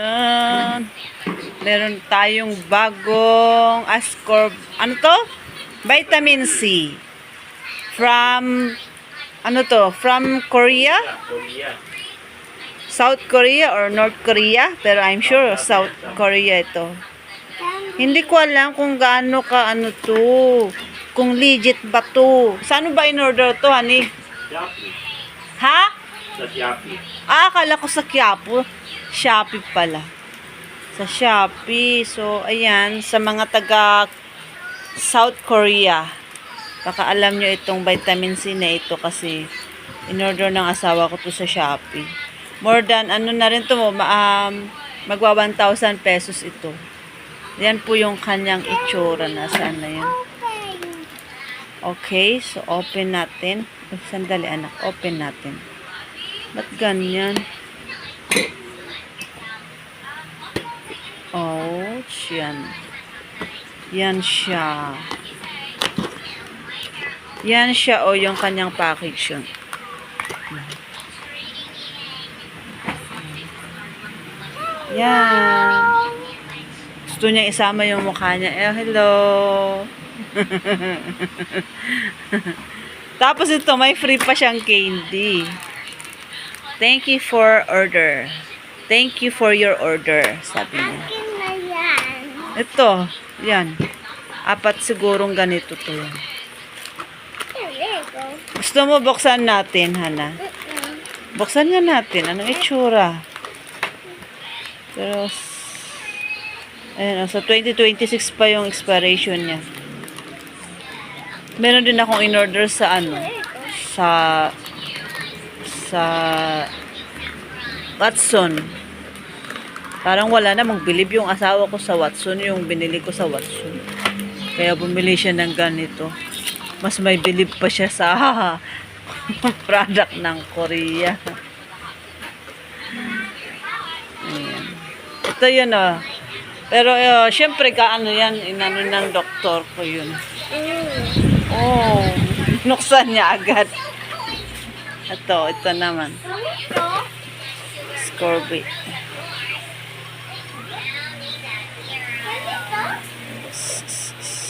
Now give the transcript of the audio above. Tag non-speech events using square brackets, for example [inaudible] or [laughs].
Yan. meron tayong bagong Ascorb. Ano to? Vitamin C. From, ano to? From Korea? South Korea or North Korea? Pero I'm sure South Korea ito. Hindi ko alam kung gaano ka ano to. Kung legit ba to. Saan ba in-order to, honey? Ha? Sa Shopee. Ah, akala ko sa Quiapo. Shopee pala. Sa Shopee. So, ayan. Sa mga taga South Korea. Baka alam nyo itong vitamin C na ito kasi in-order ng asawa ko to sa Shopee. More than, ano na rin to, um, magwa 1,000 pesos ito. Yan po yung kanyang itsura. Na yan? Okay, so open natin. Sandali anak, open natin. Ba't ganyan? Ouch, yan. Yan siya. Yan siya, o yung kanyang package yun. Yan. Gusto niya isama yung mukha niya. Eh, hello. [laughs] Tapos ito, may free pa siyang candy. Thank you for order. Thank you for your order, sabi niya. Ito, yan. Apat sigurong ganito to. yan. Gusto mo buksan natin, Hana? Buksan nga natin. Anong itsura? Pero, ayun, oh, sa 2026 pa yung expiration niya. Meron din akong in-order sa ano, sa, sa, Watson. Parang wala na, magbilib yung asawa ko sa Watson, yung binili ko sa Watson. Kaya bumili siya ng ganito. Mas may bilib pa siya sa [laughs] product ng Korea. Ayan. Ito yun oh. Pero uh, syempre ka ano yan, inano ng doktor ko yun. Mm. Oh, nuksan niya agad. Ito, ito naman. Scorbit. フフフ。